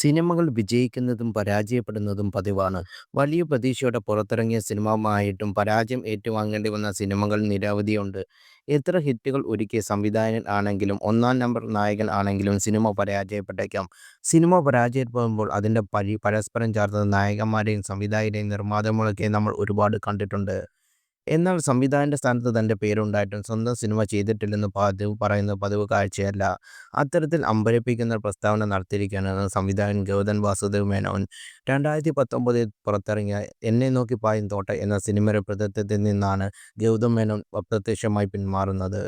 സിനിമകൾ വിജയിക്കുന്നതും പരാജയപ്പെടുന്നതും പതിവാണ്. വലിയ പ്രതീക്ഷയോടെ പുറത്തിറങ്ങിയ സിനിമയായിട്ടും പരാജയം ഏറ്റുവാങ്ങേണ്ടി വന്ന സിനിമകൾ നിരവധിയുണ്ട്. എത്ര ഹിറ്റുകൾ ഒരുക്കിയ സംവിധായകൻ ആണെങ്കിലും ഒന്നാം നമ്പർ നായകൻ ആണെങ്കിലും സിനിമ പരാജയപ്പെട്ടേക്കാം. സിനിമ പരാജയപ്പെടുമ്പോൾ അതിന്റെ പരസ്പരം ചാർത്തുന്ന നായകന്മാരെയും സംവിധായകരെയും നിർമ്മാതാക്കളൊക്കെ നമ്മൾ ഒരുപാട് കണ്ടിട്ടുണ്ട്. എന്നാൽ സംവിധായകന്റെ സ്ഥാനത്ത് തന്റെ പേരുണ്ടായിട്ടും സ്വന്തം സിനിമ ചെയ്തിട്ടില്ലെന്ന് പതിവ് പറയുന്നത് പതിവ് കാഴ്ചയല്ല. അത്തരത്തിൽ അമ്പരപ്പിക്കുന്ന പ്രസ്താവന നടത്തിയിരിക്കുകയാണ് സംവിധായകൻ ഗൗതം വാസുദേവ് മേനോൻ. രണ്ടായിരത്തി പത്തൊമ്പതിൽ പുറത്തിറങ്ങിയ എന്നെ നോക്കി പായും തോട്ട എന്ന സിനിമയുടെ പ്രതിത്വത്തിൽ നിന്നാണ് ഗൗതം മേനോൻ അപ്രത്യക്ഷമായി പിന്മാറുന്നത്.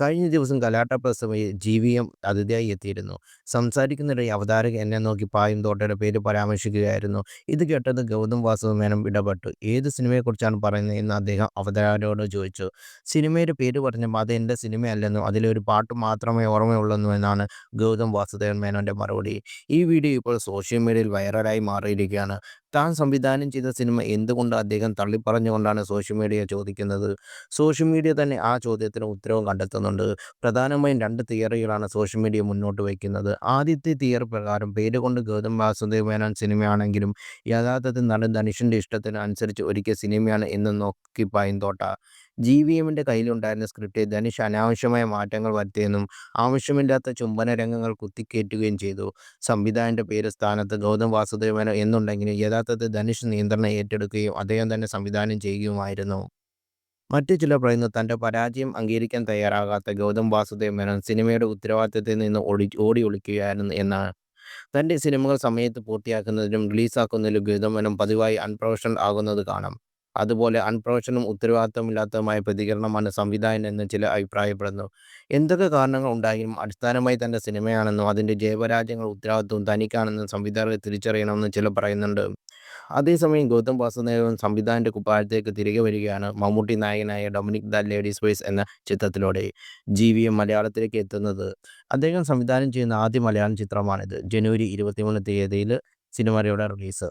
കഴിഞ്ഞ ദിവസം Galatta press G V M അതിഥിയായി എത്തിയിരുന്നു. സംസാരിക്കുന്നിടെ അവതാരകൻ എന്നെ നോക്കി പായും തോട്ടയുടെ പേര് പരാമർശിക്കുകയായിരുന്നു. ഇത് കേട്ടത് ഗൗതം വാസുദേവ് മേനോൻ ഇടപെട്ടു. ഏത് സിനിമയെക്കുറിച്ചാണ് പറയുന്നത് എന്ന് അദ്ദേഹം അവതാരോട് ചോദിച്ചു. സിനിമയുടെ പേര് പറഞ്ഞപ്പോൾ അത് എന്റെ സിനിമയല്ലെന്നും അതിലൊരു പാട്ട് മാത്രമേ ഓർമ്മയുള്ളൂ എന്നാണ് ഗൗതം വാസുദേവൻ മേനോന്റെ മറുപടി. ഈ വീഡിയോ ഇപ്പോൾ സോഷ്യൽ മീഡിയയിൽ വൈറലായി മാറിയിരിക്കുകയാണ്. താൻ സംവിധാനം ചെയ്ത സിനിമ എന്തുകൊണ്ട് അദ്ദേഹം തള്ളിപ്പറഞ്ഞുകൊണ്ടാണ് സോഷ്യൽ മീഡിയ ചോദിക്കുന്നത്. സോഷ്യൽ മീഡിയ തന്നെ ആ ചോദ്യത്തിന് ഉത്തരവും കണ്ടെത്തുന്നുണ്ട്. പ്രധാനമായും രണ്ട് തിയറികളാണ് സോഷ്യൽ മീഡിയ മുന്നോട്ട് വയ്ക്കുന്നത്. ആദ്യത്തെ തിയറി പ്രകാരം പേരുകൊണ്ട് ഗൗതം വാസുദേവ് മേനോൻ സിനിമയാണെങ്കിലും യഥാർത്ഥത്തിൽ നടൻ ധനുഷിന്റെ ഇഷ്ടത്തിന് അനുസരിച്ച് ഒരുക്കിയ സിനിമയാണ് എന്ന് നോക്കി പായും തോട്ട. ജി വി എമ്മിന്റെ കയ്യിലുണ്ടായിരുന്ന സ്ക്രിപ്റ്റ് ധനുഷ് അനാവശ്യമായ മാറ്റങ്ങൾ വരുത്തിയെന്നും ആവശ്യമില്ലാത്ത ചുംബന രംഗങ്ങൾ കുത്തിക്കയറ്റുകയും ചെയ്തു. സംവിധായകന്റെ പേര് സ്ഥാനത്ത് ഗൗതം വാസുദേവൻ എന്നുണ്ടെങ്കിലും യഥാർത്ഥത്തിൽ ധനുഷ് നിയന്ത്രണം ഏറ്റെടുക്കുകയും അദ്ദേഹം തന്നെ സംവിധാനം ചെയ്യുകയുമായിരുന്നു. മറ്റു ചിലർ പറയുന്നത് തന്റെ പരാജയം അംഗീകരിക്കാൻ തയ്യാറാകാത്ത ഗൗതം വാസുദേവ് മേനോൻ സിനിമയുടെ ഉത്തരവാദിത്തത്തിൽ നിന്ന് ഓടി ഓടി ഒളിക്കുകയായിരുന്നു എന്നാണ്. തന്റെ സിനിമകൾ സമയത്ത് പൂർത്തിയാക്കുന്നതിനും റിലീസാക്കുന്നതിലും ഗൗതം മേനോൻ പതിവായി അൺപ്രൊഫഷണൽ ആകുന്നത് കാണാം. അതുപോലെ അൺപ്രൊഫഷണലും ഉത്തരവാദിത്തമില്ലാത്തതുമായ പ്രതികരണമാണ് സംവിധായകൻ എന്ന് ചില അഭിപ്രായപ്പെടുന്നു. എന്തൊക്കെ കാരണങ്ങൾ ഉണ്ടായും അടിസ്ഥാനമായി തന്റെ സിനിമയാണെന്നും അതിന്റെ ജൈവരാജ്യങ്ങൾ ഉത്തരവാദിത്വം തനിക്കാണെന്നും സംവിധായകർ തിരിച്ചറിയണമെന്നും ചിലർ പറയുന്നുണ്ട്. അതേസമയം ഗൗതം വാസുദേവൻ സംവിധാനത്തിന്റെ കുപ്പായത്തേക്ക് തിരികെ വരികയാണ് മമ്മൂട്ടി നായകനായ ഡൊമിനിക് ദ ലേഡീസ് വോയ്സ് എന്ന ചിത്രത്തിലൂടെ. ജി വി എം മലയാളത്തിലേക്ക് എത്തുന്നത് അദ്ദേഹം സംവിധാനം ചെയ്യുന്ന ആദ്യ മലയാളം ചിത്രമാണിത്. ജനുവരി ഇരുപത്തിമൂന്ന് തീയതിയിൽ സിനിമയുടെ റിലീസ്.